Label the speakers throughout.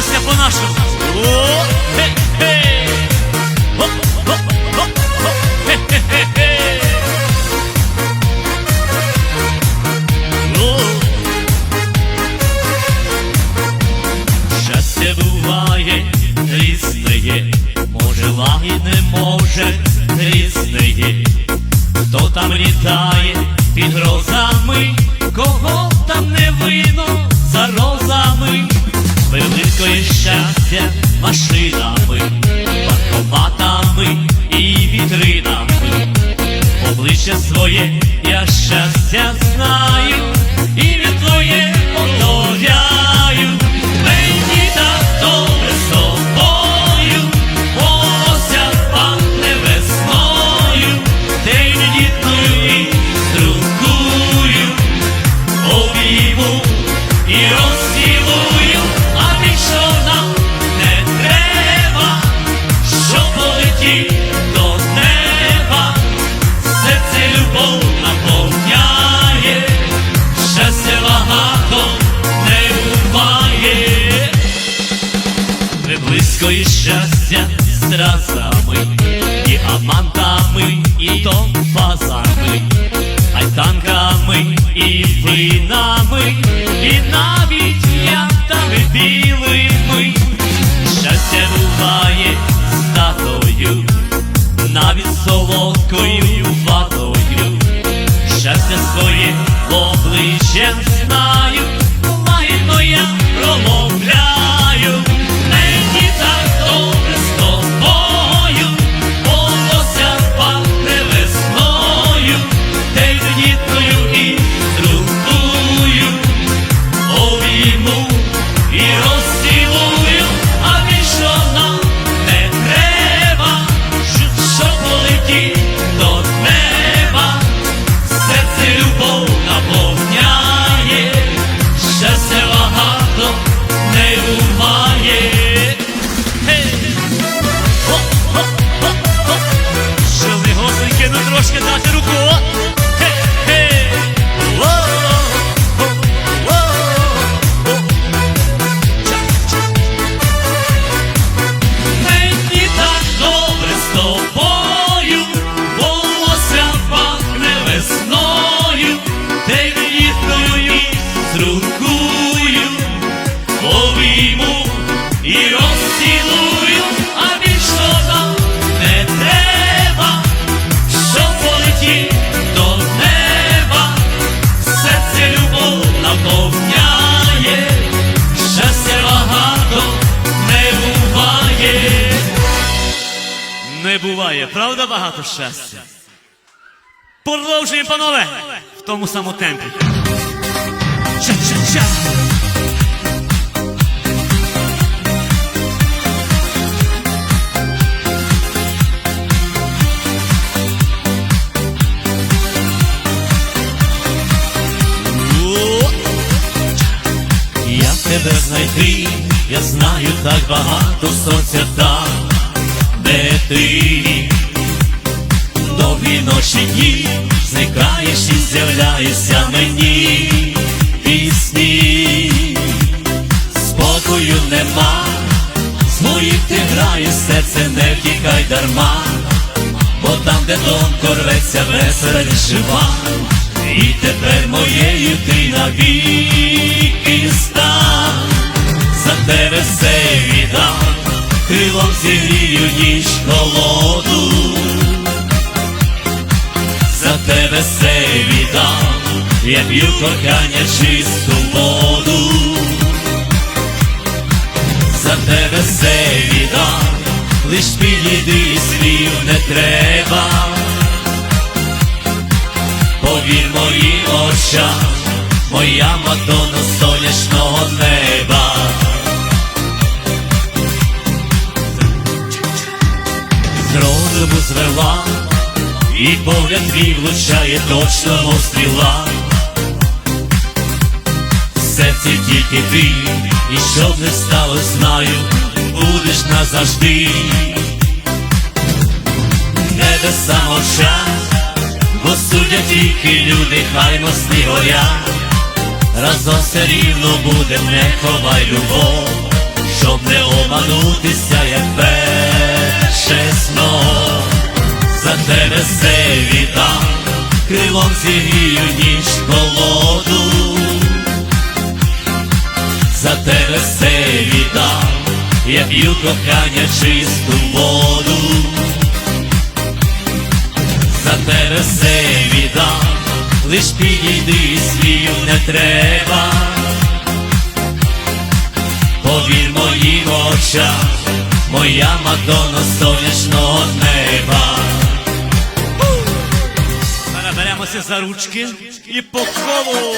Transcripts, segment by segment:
Speaker 1: щастя по-нашому. О, хе-хе. Oh yeah. І винами, і навіть ятами білими. Щастя буває з татою, навіть солодкою ватою, щастя своє обличчя знаю, лагідно я промовляю, трошки дати руку. Мені так добре з тобою, волосся пахне весною, тендітною і стрункую, обійму і розцілую, Не буває, правда, багато щастя. Продовжуємо, панове, в тому самому темпі. Ча-ча-ча. О! Тебе знайти, я знаю так багато сонця там, ти довгі ночі дні зникаєш і з'являєшся мені. Пісні, спокою нема, з моїх ти граєш, серце не втікай дарма, бо там, де тонко рветься веселий жива, і тепер моєю ти навіки стань, за тебе все віддам, крилом зігрію ніч холоду за тебе все віддам, я п'ю кохання чисту воду, за тебе все віддам, лиш підійди слів не треба, повір моїм очам, моя Мадонна сонячного неба. Розуму звела і погляд твій влучає точно мов стріла. В серці тільки ти, і щоб не стало, знаю, будеш назавжди. Небеса мовчать, бо судять тільки люди, хай мости горять. Разом все рівно буде, не ховай любов, Тебе все крилом зігрію ніч холоду. За тебе все віддам, я п'ю кохання чисту воду. За тебе все віддам, лиш підійди, слів не треба. Повір моїм очам, моя Мадонна з за ручки и по колу.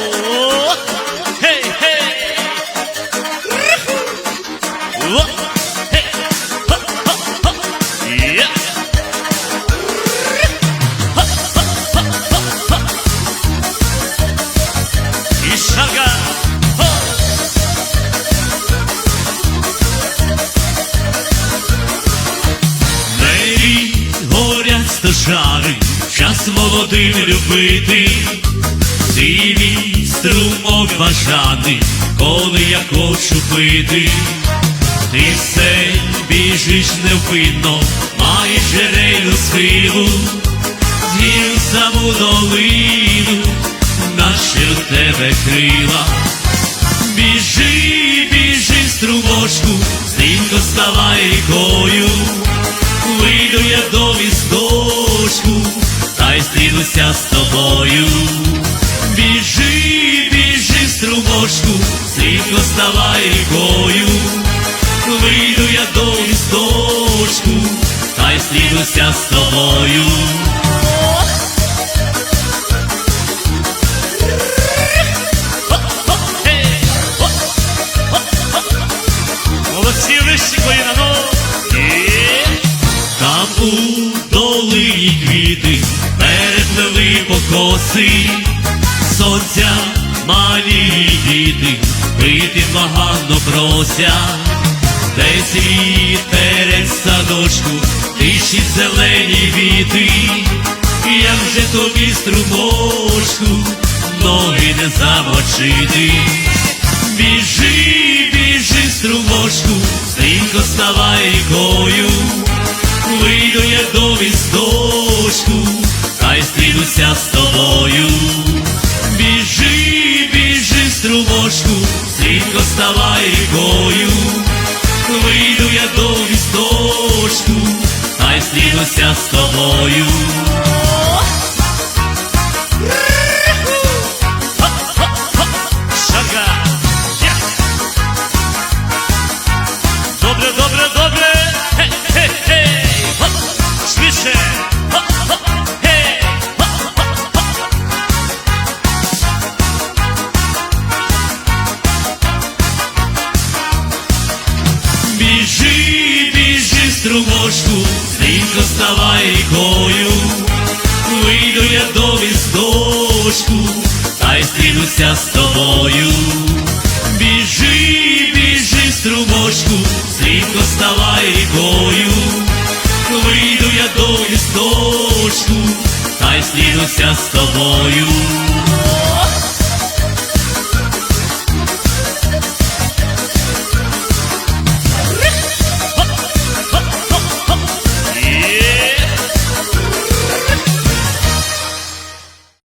Speaker 1: Час молодим любити, ти мій струмок бажаний, коли я хочу пити, ти все біжиш невпинно, маєш джерельну силу, з'їв саму долину, наші в тебе крила. Біжи, біжи, струмочку, стрімко ставай рікою, тобою. Біжи, біжи, струмочку, стрімко ставай рікою, вийду я до місточку, та й стрінуся з тобою. Молодці вищикої на ногу. Там у долині квіти покоси, сонця малі діти, пити багато прося, десь вітерець садочку, тиші зелені віти, як же тобі струмочку, ноги не замочити. Біжи, біжи, струмочку, стрімко ставай рікою, вийду я до місточку, хай з тобою. Біжи, біжи, струмочку, стрімко ставай рікою, вийду я до вісточку, хай стрінуся з тобою. Рікою, вийду я до віздочку, та й стрінуся з тобою. Біжи, біжи, струмочку, стрімко ставай рікою, вийду я до вісточку, та й стрінуся з тобою.